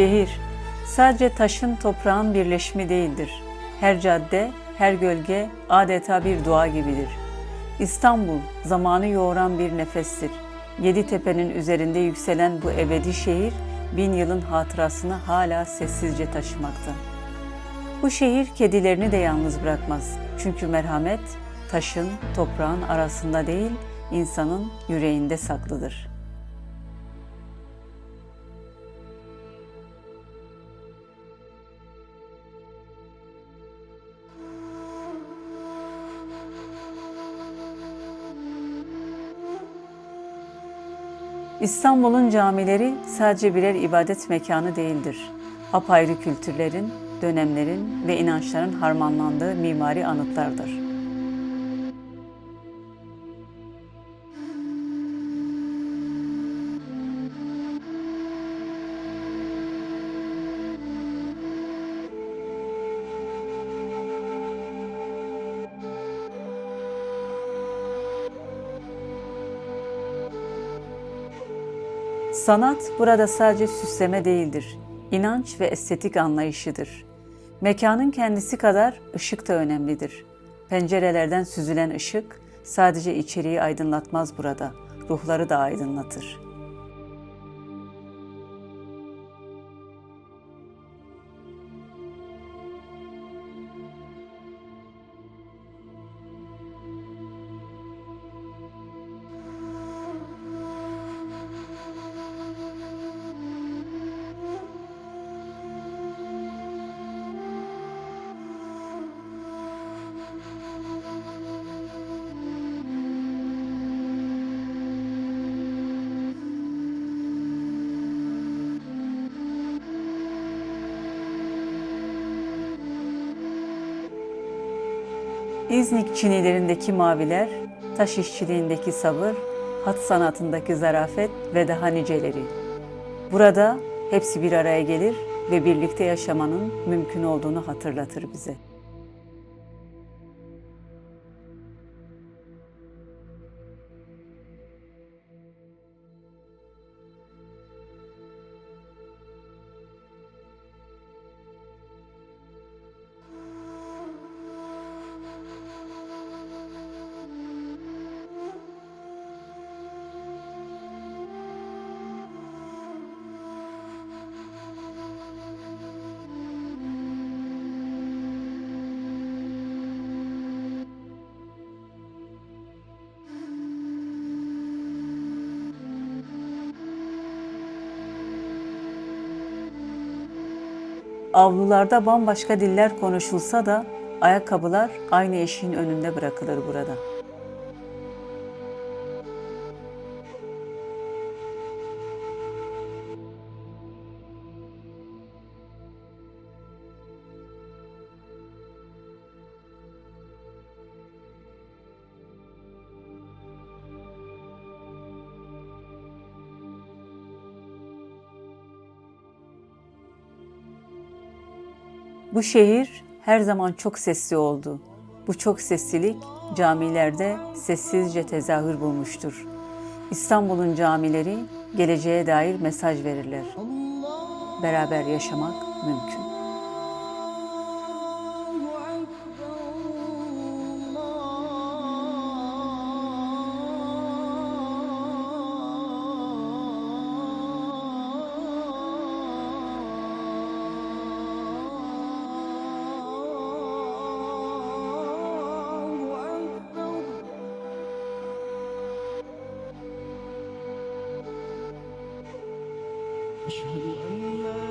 Şehir sadece taşın toprağın birleşimi değildir. Her cadde, her gölge adeta bir dua gibidir. İstanbul zamanı yoğuran bir nefestir. Yedi tepenin üzerinde yükselen bu ebedi şehir bin yılın hatırasını hala sessizce taşımakta. Bu şehir kedilerini de yalnız bırakmaz. Çünkü merhamet taşın, toprağın arasında değil, insanın yüreğinde saklıdır. İstanbul'un camileri sadece birer ibadet mekanı değildir. Apayrı kültürlerin, dönemlerin ve inançların harmanlandığı mimari anıtlardır. Sanat burada sadece süsleme değildir. İnanç ve estetik anlayışıdır. Mekanın kendisi kadar ışık da önemlidir. Pencerelerden süzülen ışık sadece içeriği aydınlatmaz burada, ruhları da aydınlatır. İznik çinilerindeki maviler, taş işçiliğindeki sabır, hat sanatındaki zarafet ve daha niceleri. Burada hepsi bir araya gelir ve birlikte yaşamanın mümkün olduğunu hatırlatır bize. Avlularda bambaşka diller konuşulsa da ayakkabılar aynı eşiğin önünde bırakılır burada. Bu şehir her zaman çok sesli oldu. Bu çok seslilik camilerde sessizce tezahür bulmuştur. İstanbul'un camileri geleceğe dair mesaj verirler. Beraber yaşamak mümkün. 说完了